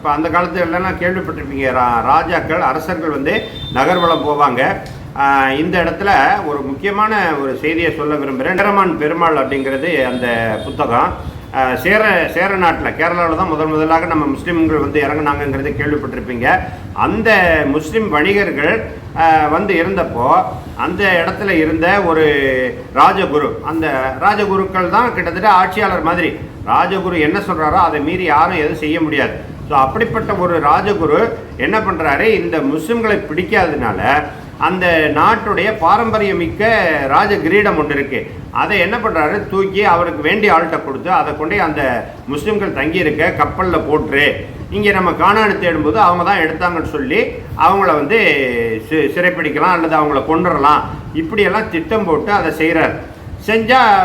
இப்போ அந்த காலத்துலலாம் கேள்விப்பட்டிருப்பீங்க ரா ராஜாக்கள் அரசர்கள் வந்து நகர்வலம் போவாங்க. இந்த இடத்துல ஒரு முக்கியமான ஒரு செய்தியை சொல்ல விரும்புகிறேன் நேரமான் பெருமாள் அப்படிங்கிறது அந்த புத்தகம். சேர சேர நாட்டில் கேரளாவில் தான் முதல் முதலாக நம்ம முஸ்லீம்கள் வந்து இறங்குனாங்கங்கிறது கேள்விப்பட்டிருப்பீங்க. அந்த முஸ்லீம் வணிகர்கள் வந்து இருந்தப்போ அந்த இடத்துல இருந்த ஒரு ராஜகுரு அந்த ராஜகுருக்கள் தான் கிட்டத்தட்ட ஆட்சியாளர் மாதிரி. ராஜகுரு என்ன சொல்கிறாரோ அதை மீறி யாரும் எதுவும் செய்ய முடியாது. ஸோ அப்படிப்பட்ட ஒரு ராஜகுரு என்ன பண்ணுறாரு இந்த முஸ்லிம்களை பிடிக்காததுனால அந்த நாட்டுடைய பாரம்பரியமிக்க ராஜ கிரீடம் ஒன்று இருக்குது அதை என்ன பண்ணுறாரு தூக்கி அவருக்கு வேண்டிய ஆள்கிட்ட கொடுத்து அதை கொண்டே அந்த முஸ்லிம்கள் தங்கியிருக்க கப்பலில் போட்டுரு. இங்கே நம்ம காணான்னு தேடும்போது அவங்க தான் எடுத்தாங்கன்னு சொல்லி அவங்கள வந்து சி சிறைப்பிடிக்கலாம் அல்லது அவங்கள கொண்டுடலாம் இப்படியெல்லாம் திட்டம் போட்டு அதை செய்கிறார் செஞ்சால்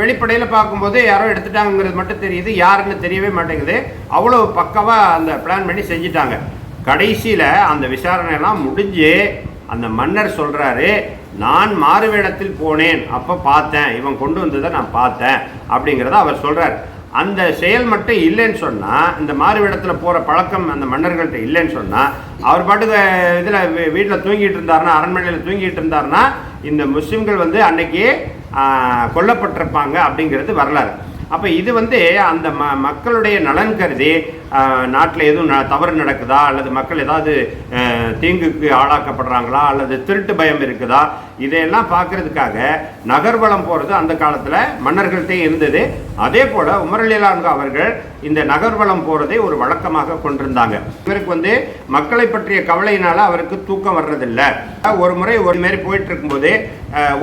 வெளிப்படையில் பார்க்கும்போது யாரோ எடுத்துட்டாங்கிறது மட்டும் தெரியுது யாருன்னு தெரியவே மாட்டேங்குது. அவ்வளோ பக்கவாக அந்த பிளான் பண்ணி செஞ்சிட்டாங்க. கடைசியில் அந்த விசாரணையெல்லாம் முடிஞ்சு அந்த மன்னர் சொல்கிறாரு நான் மாறுவேடத்தில் போனேன் அப்போ பார்த்தேன் இவன் கொண்டு வந்ததை நான் பார்த்தேன் அப்படிங்கிறத அவர் சொல்கிறார் அந்த செயல் மட்டும் இல்லைன்னு சொன்னால் இந்த மாறுவேடத்தில் போகிற பழக்கம் அந்த மன்னர்கள்ட்ட இல்லைன்னு சொன்னால் அவர் பாட்டுக்கு இதில் வீட்டில் தூங்கிட்டு இருந்தாருன்னா அரண்மனையில் தூங்கிட்டு இருந்தாருன்னா இந்த முஸ்லீம்கள் வந்து அன்னைக்கு கொல்லப்பட்டிருப்பாங்க அப்படிங்கிறது வரலாறு. அப்போ இது வந்து அந்த ம மக்களுடைய நலன் கருதி நாட்டில் எதுவும் ந- தவறு நடக்குதா? அல்லது மக்கள் ஏதாவது தீங்குக்கு ஆளாக்கப்படுறாங்களா? அல்லது திருட்டு பயம் இருக்குதா? இதையெல்லாம் பார்க்கறதுக்காக நகர்வலம் போகிறது அந்த காலத்தில் மன்னர்கள்ட்டே இருந்தது. அதே போல் உமரலிலான்கு அவர்கள் இந்த நகர்வலம் போகிறதை ஒரு வழக்கமாக கொண்டிருந்தாங்க. இவருக்கு வந்து மக்களை பற்றிய கவலையினால் அவருக்கு தூக்கம் வர்றதில்லை. ஒரு முறை ஒரு மாரி போயிட்டு இருக்கும்போது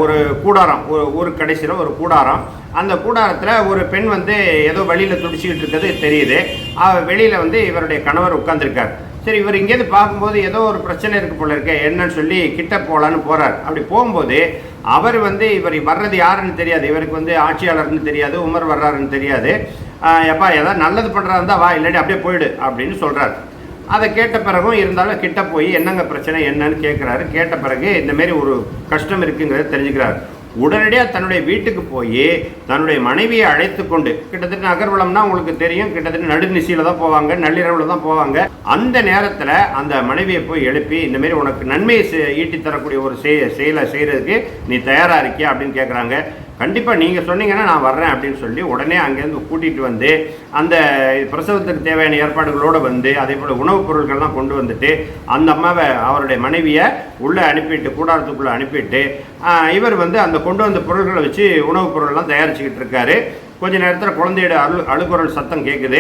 ஒரு கூடாரம் ஒரு ஊர் கடைசியில் ஒரு கூடாரம். அந்த கூடாரத்தில் ஒரு பெண் வந்து ஏதோ வழியில் துடிச்சிக்கிட்டு இருக்கிறது தெரியுது. வெளியில் வந்து இவருடைய கணவர் உட்காந்துருக்கார் சரி இவர் இங்கேருந்து பார்க்கும்போது ஏதோ ஒரு பிரச்சனை இருக்கு போல இருக்க என்னன்னு சொல்லி கிட்ட போகலான்னு போகிறார் அப்படி போகும்போது அவர் வந்து இவர் வர்றது யாருன்னு தெரியாது. இவருக்கு வந்து ஆட்சியாளர்னு தெரியாது உமர் வர்றாருன்னு தெரியாது. எப்பா ஏதாவது நல்லது பண்ணுறா இருந்தால் வா இல்லாட்டி அப்படியே போயிடு அப்படின்னு சொல்கிறார் அதை கேட்ட பிறகும் இருந்தாலும் கிட்ட போய் என்னங்க பிரச்சனை என்னன்னு கேட்குறாரு கேட்ட பிறகு இந்தமாரி ஒரு கஷ்டம் இருக்குங்கிறத தெரிஞ்சுக்கிறார். உடனடியாக தன்னுடைய வீட்டுக்கு போய் தன்னுடைய மனைவியை அழைத்து கொண்டு கிட்டத்தட்ட நகர்வலம்னா உங்களுக்கு தெரியும் கிட்டத்தட்ட நடுநிசையில் தான் போவாங்க நள்ளிரவில் தான் போவாங்க. அந்த நேரத்தில் அந்த மனைவியை போய் எழுப்பி இந்த மாதிரி உனக்கு நன்மையை ஈட்டி தரக்கூடிய ஒரு செயலை செய்கிறதுக்கு நீ தயாராக இருக்கியா அப்படின்னு கேட்குறாங்க கண்டிப்பாக நீங்கள் சொன்னீங்கன்னா நான் வர்றேன் அப்படின்னு சொல்லி உடனே அங்கேருந்து கூட்டிகிட்டு வந்து அந்த பிரசவத்துக்கு தேவையான ஏற்பாடுகளோடு வந்து அதே போல் உணவுப் பொருட்கள்லாம் கொண்டு வந்துட்டு அந்த அம்மாவை அவருடைய மனைவியை உள்ளே அனுப்பிட்டு கூடாரத்துக்குள்ளே அனுப்பிட்டு இவர் வந்து அந்த கொண்டு வந்த பொருட்களை வச்சு உணவுப் பொருள்லாம் தயாரிச்சுக்கிட்டு இருக்காரு. கொஞ்ச நேரத்தில் குழந்தையோட அழு அழுகுரல் சத்தம் கேட்குது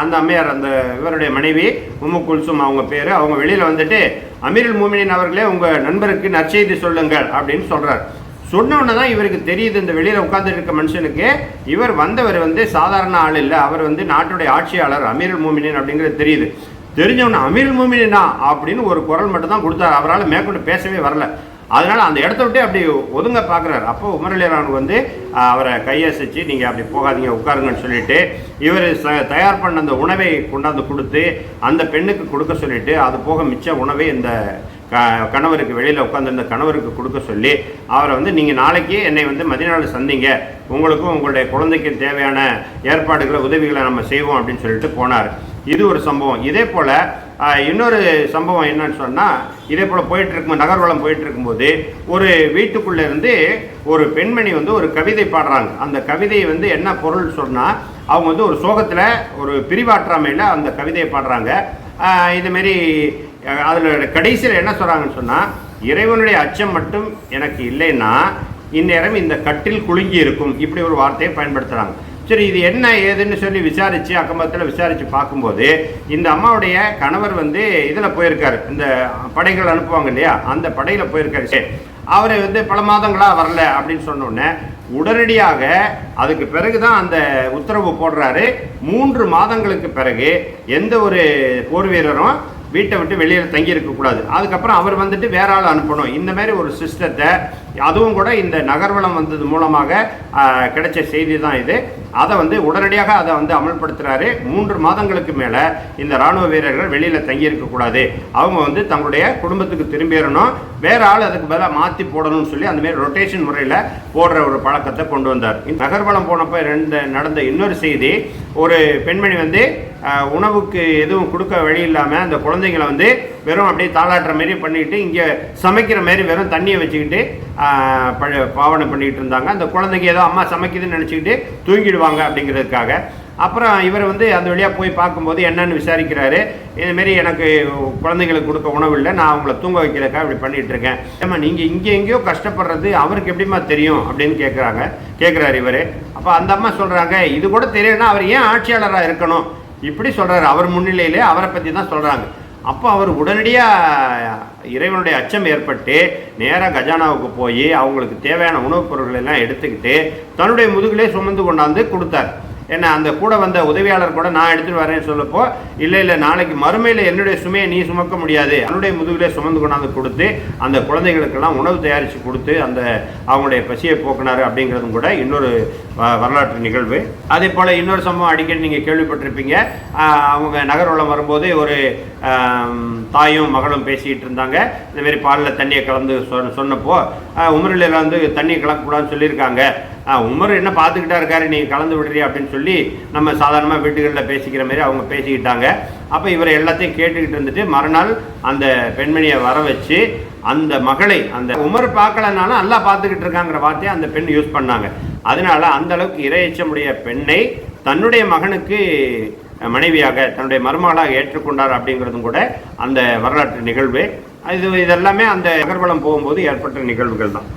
அந்த அம்மையார் அந்த இவருடைய மனைவி உம்மு குல்சும் அவங்க பேர் அவங்க வெளியில் வந்துட்டு அமீருல் மூமினின் அவர்களே உங்கள் நண்பருக்கு நற்செய்தி சொல்லுங்கள் அப்படின்னு சொல்கிறார் சொன்னோன்னு தான் இவருக்கு தெரியுது இந்த வெளியில் உட்காந்துட்டு இருக்க மனுஷனுக்கு. இவர் வந்தவர் வந்து சாதாரண ஆள் இல்லை. அவர் வந்து நாட்டுடைய ஆட்சியாளர் அமீருல் மோமினின் அப்படிங்கிறது தெரியுது. தெரிஞ்சவன அமீருல் மூமினா அப்படின்னு ஒரு குரல் மட்டும் தான் கொடுத்தாரு. அவரால் மேற்கொண்டு பேசவே வரல. அதனால் அந்த இடத்த விட்டு அப்படி ஒதுங்க பார்க்குறாரு அப்போ உமரலியரானு வந்து அவரை கையசைச்சு நீங்கள் அப்படி போகாதீங்க உட்காருங்கன்னு சொல்லிட்டு இவர் ச தயார் பண்ண அந்த உணவை கொண்டாந்து கொடுத்து அந்த பெண்ணுக்கு கொடுக்க சொல்லிட்டு அது போக மிச்ச உணவை இந்த க கணவருக்கு வெளியில் உட்காந்துருந்த கணவருக்கு கொடுக்க சொல்லி அவரை வந்து நீங்கள் நாளைக்கு என்னை வந்து மதினாவில் சந்திங்க. உங்களுக்கும் உங்களுடைய குழந்தைக்கும் தேவையான ஏற்பாடுகளை உதவிகளை நம்ம செய்வோம் அப்படின்னு சொல்லிட்டு போனார். இது ஒரு சம்பவம். இதே போல் இன்னொரு சம்பவம் என்னன்னு சொன்னால் இதே போல் போயிட்டுருக்கும் நகர்வலம் போயிட்டுருக்கும்போது ஒரு வீட்டுக்குள்ளே இருந்து ஒரு பெண்மணி வந்து ஒரு கவிதை பாடுறாங்க. அந்த கவிதை வந்து என்ன பொருள் சொன்னால் அவங்க வந்து ஒரு சோகத்தில் ஒரு பிரிவாற்றாமையில் அந்த கவிதையை பாடுறாங்க. இதுமாரி அதில் கடைசியில் என்ன சொல்கிறாங்கன்னு சொன்னால் இறைவனுடைய அச்சம் மட்டும் எனக்கு இல்லைன்னா இந்நேரம் இந்த கட்டில் குலுங்கி இருக்கும். இப்படி ஒரு வார்த்தையை பயன்படுத்துகிறாங்க சரி இது என்ன ஏதுன்னு சொல்லி விசாரித்து அக்கம்பத்தில் விசாரித்து பார்க்கும்போது இந்த அம்மாவுடைய கணவர் வந்து இதில் போயிருக்காரு. இந்த படைகள் அனுப்புவாங்க இல்லையா? அந்த படையில் போயிருக்காரு. சரி அவர் வந்து பல மாதங்களாக வரல அப்படின்னு சொன்னோடனே உடனடியாக அதுக்கு பிறகு தான் அந்த உத்தரவு போடுறாரு. மூன்று மாதங்களுக்கு பிறகு எந்த ஒரு போர் வீரரும் வீட்டை விட்டு வெளியில் தங்கி இருக்கக்கூடாது அதுக்கப்புறம் அவர் வந்துட்டு வேற ஆள் அனுப்பணும். இந்த மாதிரி ஒரு சிஸ்டத்தை அதுவும் கூட இந்த நகர்வலம் வந்தது மூலமாக கிடைச்ச செய்தி தான் இது. அதை வந்து உடனடியாக அதை வந்து அமல்படுத்துகிறாரு மூன்று மாதங்களுக்கு மேலே இந்த ராணுவ வீரர்கள் வெளியில் தங்கியிருக்கக்கூடாது அவங்க வந்து தங்களுடைய குடும்பத்துக்கு திரும்பிடணும் வேற ஆள் அதுக்கு பதிலாக மாற்றி போடணும்னு சொல்லி அந்தமாரி ரொட்டேஷன் முறையில் போடுற ஒரு பழக்கத்தை கொண்டு வந்தார். நகர்வலம் போனப்போ ரெண்டு நடந்த இன்னொரு செய்தி ஒரு பெண்மணி வந்து உணவுக்கு எதுவும் கொடுக்க வழி இல்லாமல் அந்த குழந்தைங்களை வந்து வெறும் அப்படியே தாளாட்டுற மாரி பண்ணிக்கிட்டு இங்கே சமைக்கிற மாரி வெறும் தண்ணியை வச்சுக்கிட்டு பழ- பாவனை பண்ணிக்கிட்டு இருந்தாங்க. அந்த குழந்தைங்க ஏதோ அம்மா சமைக்குதுன்னு நினச்சிக்கிட்டு தூங்கிடுவாங்க அப்படிங்கிறதுக்காக. அப்புறம் இவர் வந்து அந்த வழியாக போய் பார்க்கும்போது என்னன்னு விசாரிக்கிறாரு. இதுமாரி எனக்கு குழந்தைங்களுக்கு கொடுக்க உணவு இல்லை நான் அவங்கள தூங்க வைக்கிறக்கா இப்படி பண்ணிட்டு இருக்கேன். ஏம்மா நீங்கள் இங்கே எங்கேயோ கஷ்டப்படுறது அவருக்கு எப்படிம்மா தெரியும் அப்படின்னு கேட்குறாங்க கேட்குறாரு இவர். அப்போ அந்த அம்மா சொல்கிறாங்க இது கூட தெரியும்னா அவர் ஏன் ஆட்சியாளராக இருக்கணும்? இப்படி சொல்கிறாரு அவர் முன்னிலையிலே அவரை பற்றி தான் சொல்கிறாங்க அப்போ அவர் உடனடியாக இறைவனுடைய அச்சம் ஏற்பட்டு நேராக கஜானாவுக்கு போய் அவங்களுக்கு தேவையான உணவுப் பொருள்கள் எல்லாம் எடுத்துக்கிட்டு தன்னுடைய முதுகிலே சுமந்து கொண்டாந்து கொடுத்தார். ஏன்னா அந்த கூட வந்த உதவியாளர் கூட நான் எடுத்துகிட்டு வரேன்னு சொல்லப்போ இல்லை இல்லை நாளைக்கு மறுமையில் என்னுடைய சுமையை நீ சுமக்க முடியாது. என்னுடைய முதுகிலே சுமந்து கொண்டாந்து கொடுத்து அந்த குழந்தைகளுக்கெல்லாம் உணவு தயாரித்து கொடுத்து அந்த அவங்களுடைய பசியை போக்குனாரு அப்படிங்கிறதும் கூட இன்னொரு வரலாற்று நிகழ்வு. அதே போல் இன்னொரு சம்பவம் அடிக்கடி நீங்கள் கேள்விப்பட்டிருப்பீங்க. அவங்க நகர்வலம் வரும்போது ஒரு தாயும் மகளும் பேசிக்கிட்டு இருந்தாங்க. இந்தமாரி பாலில் தண்ணியை கலந்து சொன்ன சொன்னப்போ ஆஹ் உமரில் வந்து தண்ணியை கலக்கக்கூடாதுன்னு சொல்லியிருக்காங்க. உமர் என்ன பார்த்துக்கிட்டா இருக்காரு நீ கலந்து விடுறீ அப்படின்னு சொல்லி நம்ம சாதாரணமாக வீட்டுகளில் பேசிக்கிற மாதிரி அவங்க பேசிக்கிட்டாங்க. அப்போ இவர் எல்லாத்தையும் கேட்டுக்கிட்டு இருந்துட்டு மறுநாள் அந்த பெண்மணியை வர வச்சு அந்த மகளை அந்த உமர் பார்க்கலனாலும் நல்லா பார்த்துக்கிட்டு இருக்காங்கிற வார்த்தையை அந்த பெண் யூஸ் பண்ணாங்க. அதனால அந்த அளவுக்கு இரையச்சமுடைய பெண்ணை தன்னுடைய மகனுக்கு மனைவியாக தன்னுடைய மருமகளாக ஏற்றுக்கொண்டார் அப்படிங்கிறதும் கூட அந்த வரலாற்று நிகழ்வு. இது இதெல்லாமே அந்த நகர்வலம் போகும்போது ஏற்பட்ட நிகழ்வுகள் தான்